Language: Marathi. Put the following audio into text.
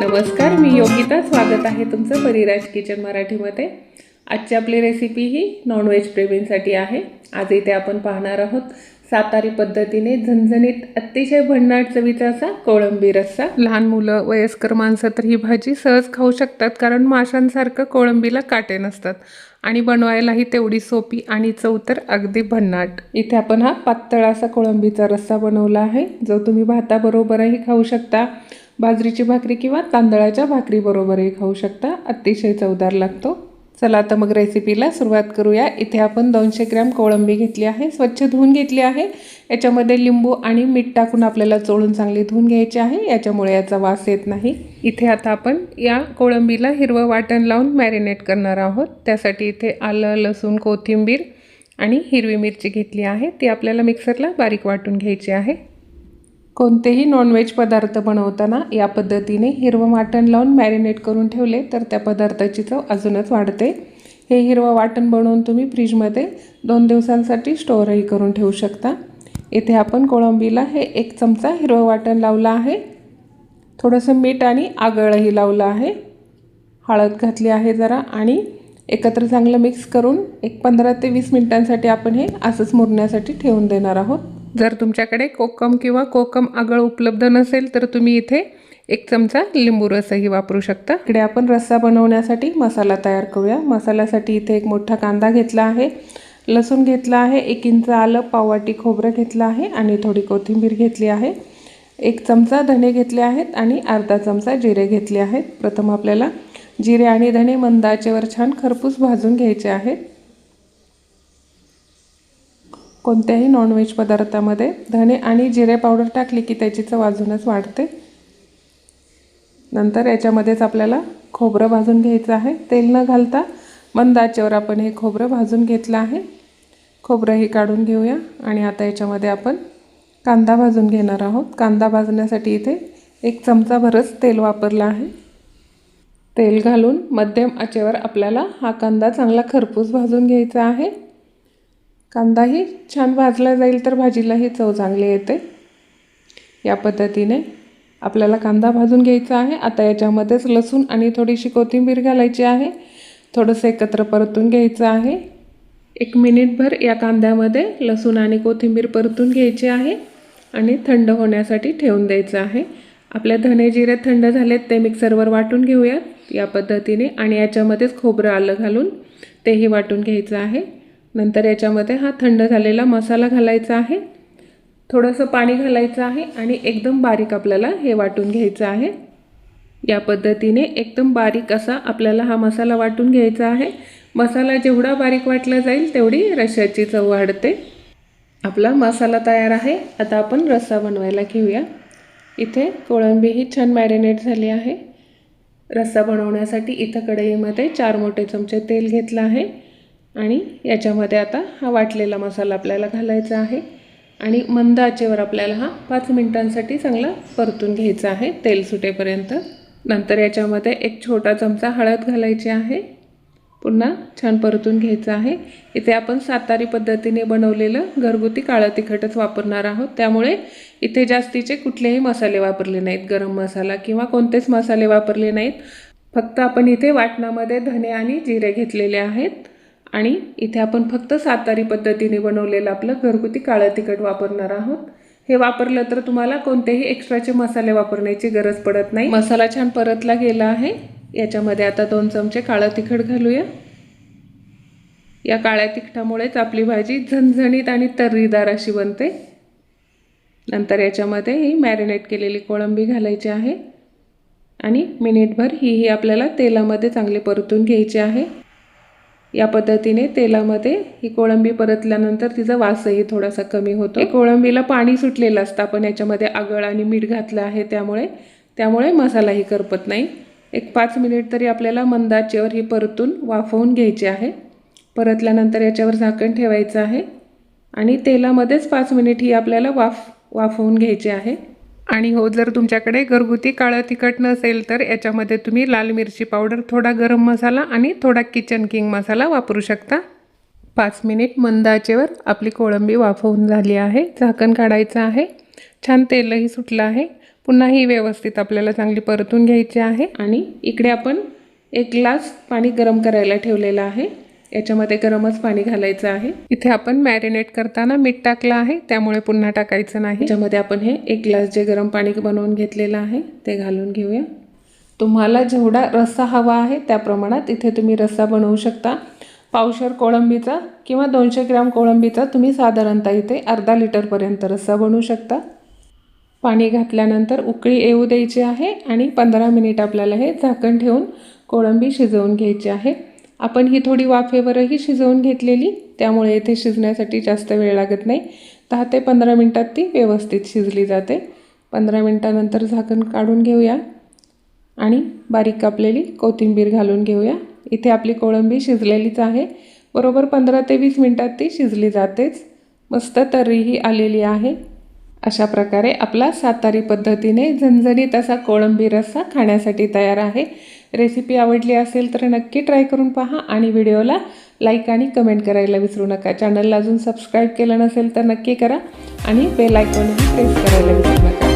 नमस्कार मी योगिता. स्वागत आहे तुमचं परिराज किचन मराठीमध्ये. आजची आपली रेसिपी ही नॉनव्हेज प्रेमींसाठी आहे. आज इथे आपण पाहणार आहोत सातारी पद्धतीने झणझणीत अतिशय भन्नाट चवीचा असा कोळंबी रस्सा. लहान मुलं वयस्कर माणसं तर ही भाजी सहज खाऊ शकतात कारण माशांसारखं कोळंबीला काटे नसतात. आणि बनवायलाही तेवढी सोपी आणि चव तर अगदी भन्नाट. इथे आपण हा पातळ असा कोळंबीचा रस्सा बनवला आहे जो तुम्ही भाताबरोबरही खाऊ शकता. बाजरीची भाकरी किंवा तांदळाच्या भाकरीबरोबरही खाऊ शकता. अतिशय चवदार लागतो. चला आता मग रेसिपीला सुरुवात करूया. इथे आपण दोनशे ग्रॅम कोळंबी घेतली आहे. स्वच्छ धुवून घेतली आहे. याच्यामध्ये लिंबू आणि मीठ टाकून आपल्याला चोळून चांगली धुवून घ्यायची आहे. याच्यामुळे याचा वास येत नाही. इथे आता आपण या कोळंबीला हिरवं वाटण लावून मॅरिनेट करणार आहोत. त्यासाठी इथे आलं लसूण कोथिंबीर आणि हिरवी मिरची घेतली आहे. ती आपल्याला मिक्सरला बारीक वाटून घ्यायची आहे. कोणतेही नॉनव्हेज पदार्थ बनवताना या पद्धतीने हिरवं वाटण लावून मॅरिनेट करून ठेवले तर त्या पदार्थाची चव अजूनच वाढते. हे हिरवं वाटण बनवून तुम्ही फ्रीजमध्ये दोन दिवसांसाठी स्टोअरही करून ठेवू शकता. इथे आपण कोळंबीला हे एक चमचा हिरवं वाटण लावलं आहे. थोडंसं मीठ आणि आगळही लावलं आहे. हळद घातली आहे जरा आणि एकत्र चांगलं मिक्स करून एक पंधरा ते वीस मिनिटांसाठी आपण हे असंच मुरण्यासाठी ठेवून देणार आहोत. जर तुमच्याकडे कोकम किंवा कोकम आगळ उपलब्ध नसेल तर तुम्ही इथे एक चमचा लिंबू रसही वापरू शकता. इकडे आपण रस्सा बनवण्यासाठी मसाला तयार करूया. मसाल्यासाठी इथे एक मोठा कांदा घेतला आहे. लसूण घेतला आहे. एक इंच आलं पाववाटी खोबरं घेतलं आहे आणि थोडी कोथिंबीर घेतली आहे. एक चमचा धणे घेतले आहेत आणि अर्धा चमचा जिरे घेतले आहेत. प्रथम आपल्याला जिरे आणि धणे मंदाचेवर छान खरपूस भाजून घ्यायचे आहेत. कोणत्याही नॉनव्हेज पदार्थामध्ये धणे आणि जिरे पावडर टाकली की त्याची चव अजूनच वाढते. नंतर याच्यामध्येच आपल्याला खोबरं भाजून घ्यायचं आहे. तेल न घालता मंद आचेवर आपण हे खोबरं भाजून घेतलं आहे. खोबरंही काढून घेऊया आणि आता याच्यामध्ये आपण कांदा भाजून घेणार आहोत. कांदा भाजण्यासाठी इथे एक चमचाभरच तेल वापरलं आहे. तेल घालून मध्यम आचेवर आपल्याला हा कांदा चांगला खरपूस भाजून घ्यायचा आहे. कांदाही छान भाजला जाईल तर भाजीलाही चव चांगली येते. या पद्धतीने आपल्याला कांदा भाजून घ्यायचा आहे. आता याच्यामध्येच लसूण आणि थोडीशी कोथिंबीर घालायची आहे. थोडंसं एकत्र परतून घ्यायचं आहे. एक मिनिटभर या कांद्यामध्ये लसूण आणि कोथिंबीर परतून घ्यायची आहे आणि थंड होण्यासाठी ठेवून द्यायचं आहे. आपल्या धने जिरे थंड झालेत ते मिक्सरवर वाटून घेऊयात. या पद्धतीने आणि याच्यामध्येच खोबरं आलं घालून तेही वाटून घ्यायचं आहे. नंतर याच्यामध्ये हा थंड झालेला मसाला घालायचा आहे. थोडंसं पाणी घालायचं आहे आणि एकदम बारीक आपल्याला हे वाटून घ्यायचं आहे. या पद्धतीने एकदम बारीक असा आपल्याला हा मसाला वाटून घ्यायचा आहे. मसाला जेवढा बारीक वाटला जाईल तेवढी रश्याची चव वाढते. आपला मसाला तयार आहे. आता आपण रस्सा बनवायला घेऊया. इथे कोळंबी ही छान मॅरिनेट झाली आहे. रस्सा बनवण्यासाठी इथं कढईमध्ये चार मोठे चमचे तेल घेतलं आहे. आणि याच्यामध्ये आता हा वाटलेला मसाला आपल्याला घालायचा आहे. आणि मंद आचेवर आपल्याला हा पाच मिनटांसाठी चांगला परतून घ्यायचा आहे तेल सुटेपर्यंत. नंतर याच्यामध्ये एक छोटा चमचा हळद घालायची आहे. पुन्हा छान परतून घ्यायचं आहे. इथे आपण सातारी पद्धतीने बनवलेलं घरगुती काळं तिखटच वापरणार आहोत. त्यामुळे इथे जास्तीचे कुठलेही मसाले वापरले नाहीत. गरम मसाला किंवा कोणतेच मसाले वापरले नाहीत. फक्त आपण इथे वाटणामध्ये धने आणि जिरे घेतलेले आहेत. आणि इथे आपण फक्त सातारी पद्धतीने बनवलेलं आपलं घरगुती काळं तिखट वापरणार आहोत. हे वापरलं तर तुम्हाला कोणतेही एक्स्ट्राचे मसाले वापरण्याची गरज पडत नाही. मसाला छान परतला गेला आहे. याच्यामध्ये आता दोन चमचे काळं तिखट घालूया. या काळ्या तिखटामुळेच आपली भाजी झणझणीत आणि तर्रीदार अशी बनते. नंतर याच्यामध्ये ही मॅरिनेट केलेली कोळंबी घालायची आहे. आणि मिनिटभर ही ही आपल्याला तेलामध्ये चांगली परतून घ्यायची आहे. या पद्धतीने तेलामध्ये ही कोळंबी परतल्यानंतर तिचा वासही थोडासा कमी होतो. कोळंबीला पाणी सुटलेलं असतं. आपण याच्यामध्ये आगळ आणि मीठ घातलं आहे त्यामुळे त्यामुळे मसालाही करपत नाही. एक पाच मिनिट तरी आपल्याला मंदाचेवर ही परतून वाफवून घ्यायची आहे. परतल्यानंतर याच्यावर झाकण ठेवायचं आहे. आणि तेलामध्येच पाच मिनिट ही आपल्याला वाफ वाफवून घ्यायची आहे. आणि हो जर तुमच्याकडे घरगुती काळं तिखट नसेल तर याच्यामध्ये तुम्ही लाल मिरची पावडर थोडा गरम मसाला आणि थोडा किचन किंग मसाला वापरू शकता. पाच मिनिट मंद आचेवर आपली कोळंबी वाफवून झाली आहे. झाकण काढायचं आहे. छान तेलही सुटलं आहे. पुन्हा ही व्यवस्थित आपल्याला चांगली परतून घ्यायची आहे. आणि इकडे आपण एक ग्लास पाणी गरम करायला ठेवलेलं आहे. याच्यामध्ये गरमच पाणी घालायचं आहे. इथे आपण मॅरिनेट करताना मीठ टाकलं आहे त्यामुळे पुन्हा टाकायचं नाही. त्याच्यामध्ये आपण हे एक ग्लास जे गरम पाणी बनवून घेतलेलं आहे ते घालून घेऊया. तुम्हाला जेवढा रस्सा हवा आहे त्या प्रमाणात इथे तुम्ही रस्सा बनवू शकता. पावशर कोळंबीचा किंवा दोनशे ग्रॅम कोळंबीचा तुम्ही साधारणतः इथे अर्धा लिटरपर्यंत रस्सा बनवू शकता. पाणी घातल्यानंतर उकळी येऊ द्यायची आहे आणि पंधरा मिनिट आपल्याला हे झाकण ठेवून कोळंबी शिजवून घ्यायची आहे. आपण ही थोडी वाफेवरही शिजवून घेतलेली त्यामुळे इथे शिजण्यासाठी जास्त वेळ लागत नाही. दहा ते पंधरा मिनटात ती व्यवस्थित शिजली जाते. पंधरा मिनटानंतर झाकण काढून घेऊया. आणि बारीक कापलेली कोथिंबीर घालून घेऊया. इथे आपली कोळंबी शिजलेलीच आहे. बरोबर पंधरा ते वीस मिनटात ती शिजली जातेच. मस्त तर्रीही आलेली आहे. अशा प्रकारे आपला सातारी पद्धतीने झणझणीत असा कोळंबी रस्सा खाण्यासाठी तयार आहे. रेसिपी आवडली असेल तर नक्की ट्राय करून पहा आणि व्हिडिओला लाईक आणि कमेंट करायला विसरू नका. चॅनलला अजून सबस्क्राईब केलं नसेल तर नक्की करा आणि बेल आयकॉनही प्रेस करायला विसरू नका.